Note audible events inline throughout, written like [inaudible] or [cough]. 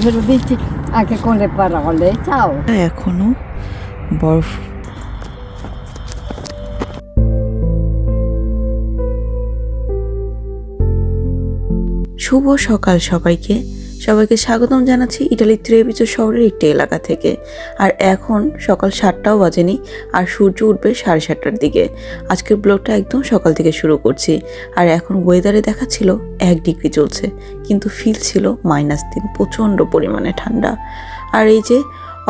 ve lo dici anche con le parole. Ciao. এখনও বরফ শুভ সকাল সবাইকে সবাইকে স্বাগতম জানাচ্ছি ইটালির ত্রেবিচো শহরের একটি এলাকা থেকে। আর এখন সকাল সাতটাও বাজেনি, আর সূর্য উঠবে সাড়ে সাতটার দিকে। আজকের ব্লগটা একদম সকাল থেকে শুরু করছি, আর এখন ওয়েদারে দেখাচ্ছিল এক ডিগ্রি চলছে, কিন্তু ফিল ছিল মাইনাস তিন, প্রচণ্ড পরিমাণে ঠান্ডা। আর এই যে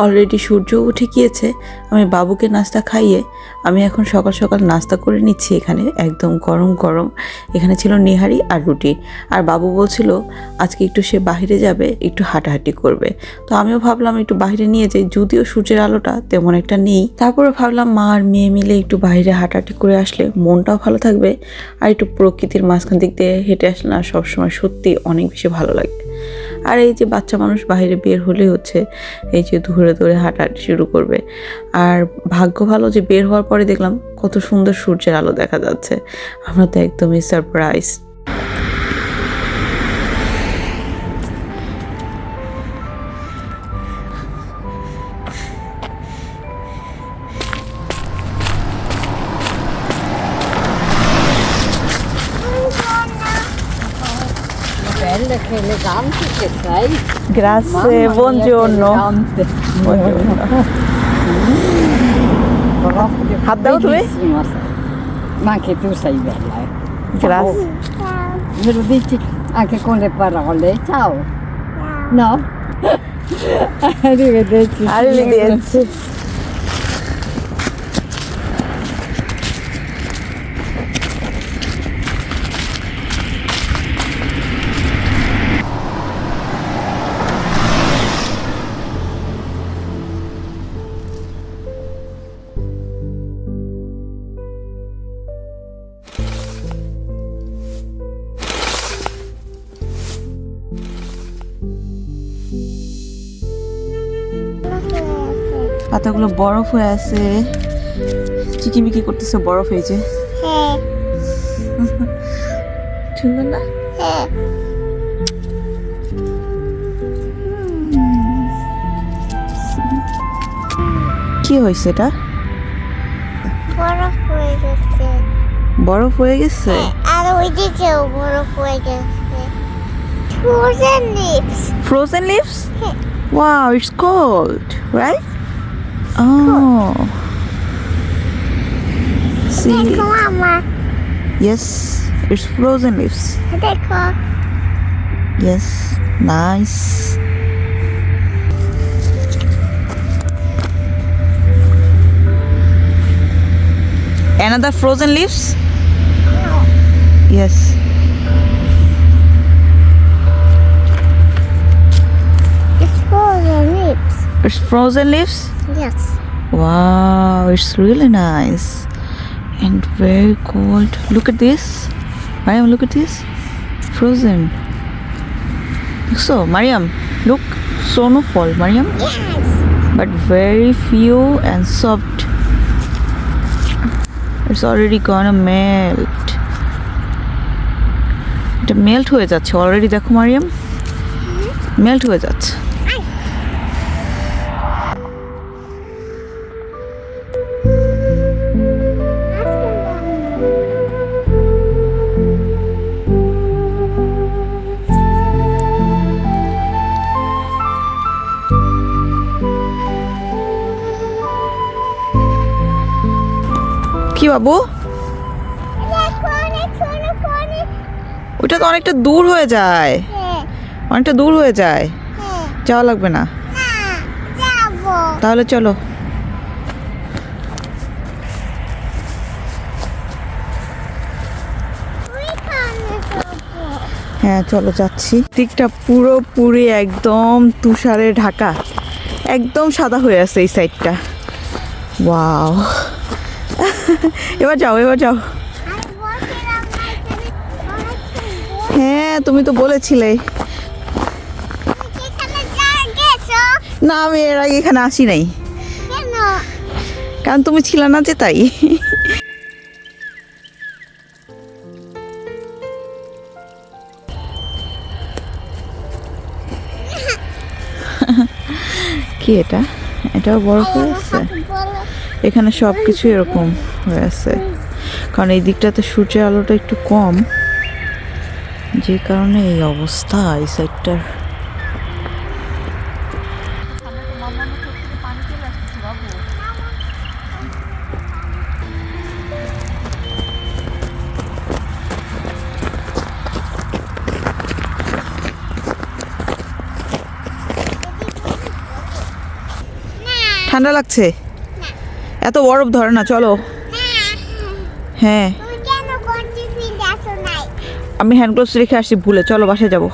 অলরেডি সূর্য উঠে গিয়েছে, আমি বাবুকে নাস্তা খাইয়ে, আমি এখন সকাল সকাল নাস্তা করে নিচ্ছি এখানে, একদম গরম গরম। এখানে ছিল নেহারি আর রুটি। আর বাবু বলছিল, আজকে একটু সে বাইরে যাবে, একটু হাঁটাহাঁটি করবে। তো আমিও ভাবলাম একটু বাইরে নিয়ে যাই, যদিও সূর্যের আলোটা তেমন একটা নেই। তারপরে ভাবলাম মা আর মেয়ে মিলে একটু বাইরে হাঁটাহাঁটি করে আসলে মনটাও ভালো থাকবে। আর একটু প্রকৃতির মাঝখান দিক দিয়ে হেঁটে আসলে না, সবসময় সত্যি অনেক বেশি ভালো লাগে। আর এই যে বাচ্চা মানুষ বাইরে বের হলে হচ্ছে এই যে ধরে ধরে হাঁটাহাঁটি শুরু করবে। আর ভাগ্য ভালো যে বের হওয়ার পরে দেখলাম কত সুন্দর সূর্যের আলো দেখা যাচ্ছে। আমরা তো একদমই surprise Belle, che elegante che sei. Grazie, Mamma mia, buongiorno. Elegante. Proprio bellissima. Ma anche tu sei bella, eh. Grazie. Me lo dici anche con le parole. Ciao. No? [laughs] Arrivederci. Arrivederci. পাতাগুলো বরফ হয়ে আছে। চিকিমিকি করতেছে বরফ হয়েছে হ্যাঁ। [laughs] সুন্দর না? হ্যাঁ। কি হয়েছে এটা? বরফ হয়ে গেছে। বরফ হয়ে গেছে? আর ওইদিকেও বরফ হয়ে গেছে। Frozen lips leaves? হ্যাঁ। wow it's cold right? Oh. See. Yes, it's frozen leaves. Yes, nice. Another frozen leaves? Yes. it's frozen leaves. It's frozen leaves? yes Wow, it's really nice and very cold. Look at this. Mariam, look at this. Frozen. So, Mariam, look. Snowfall, Mariam. yes But very few and soft. It's already gonna melt. এটা melt হয়ে যাচ্ছে already দেখো Mariam melt হয়ে যাচ্ছে বাবু? ওটা তো অনেকটা দূর হয়ে যায়। অনেকটা দূর হয়ে যায়। যাওয়া লাগবে না। তাহলে চলো। হ্যাঁ চলো যাচ্ছি। দিকটা পুরোপুরি একদম তুষারে ঢাকা। একদম সাদা হয়ে আছে এই সাইডটা ওয়াও [laughs] এবার যাও এবার যাও। হ্যাঁ তুমি তো বলেছিলে। না আমি এর আগে এখানে আসি নাই। কারণ তুমি ছিল না যে তাই। [laughs] কি এটা? এটাও বরফ হয়ে আছে বলো এখানে সব কিছু এরকম হয়ে আছে কারণ এই দিকটাতে সূর্যের আলোটা একটু কম। যে কারণে এই অবস্থা, এই সাইডটার। ঠান্ডা লাগছে? এত বরফ ধরে না চলো। হ্যাঁ। আসো আমি হ্যান্ড গ্লোভস রেখে আসছি ভুলে চলো বাসায় যাব।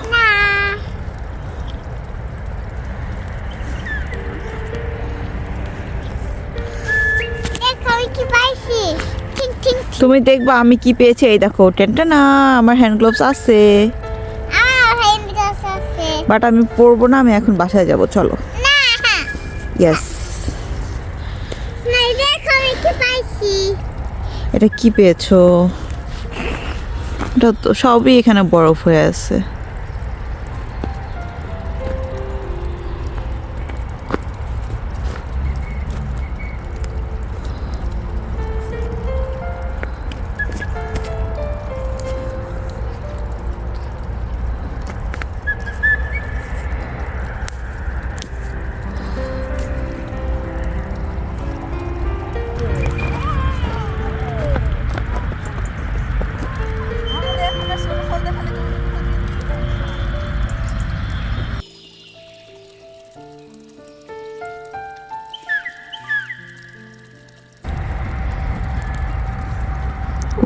তুমি দেখবা আমি কি পেয়েছি এই দেখো টেনটা না আমার হ্যান্ড গ্লোভস আছে। বাট আমি পরবো না আমি এখন বাসায় যাব চলো। ইয়েস না দেখো আমি কি পাইছি এটা কি পেয়েছ? এটা তো সবই এখানে বরফ হয়ে আছে।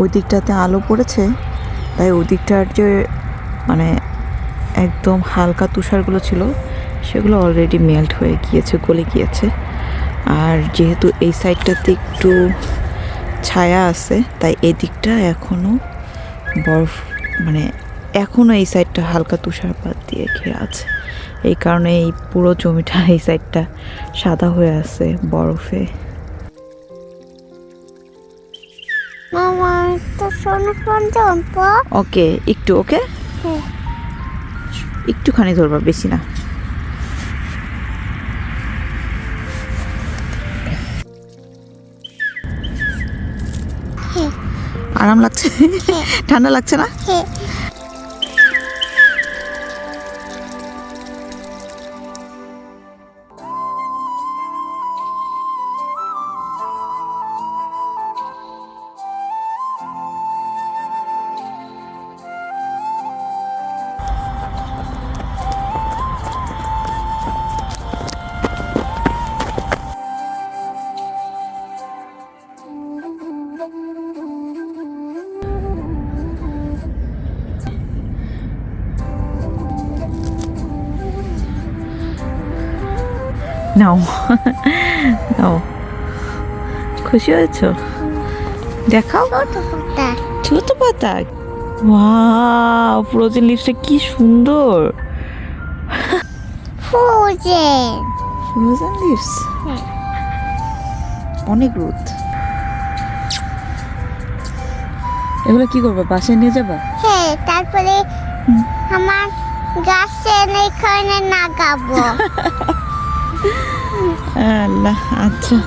ওই দিকটাতে আলো পড়েছে, তাই ওই দিকটার যে মানে একদম হালকা তুষারগুলো ছিল, সেগুলো অলরেডি মেল্ট হয়ে গিয়েছে, গলে গিয়েছে। আর যেহেতু এই সাইডটাতে একটু ছায়া আছে, তাই এই দিকটা এখনও বরফ মানে এখনও এই সাইডটা হালকা তুষারপাত দিয়ে ঘেরা আছে। এই কারণে এই পুরো জমিটা এই সাইডটা সাদা হয়ে আছে বরফে। ওকে একটু ওকে? হ্যাঁ। একটুখানি ধরবা বেশি না। হ্যাঁ। আরাম লাগছে? ঠান্ডা লাগছে না? নাও নাও [laughs] খুশি হয়েছো? দেখাও। ছোট পাতা। ওয়াও ফ্রোজেন লিপসটা কি সুন্দর। Frozen frozen lips. অনেক রোদ। এগুলো কি করব বাসায় নিয়ে যাবা? হ্যাঁ তারপরে আমার গাছে এখানে লাগাবো [laughs] আল্লাহ আচ্ছা।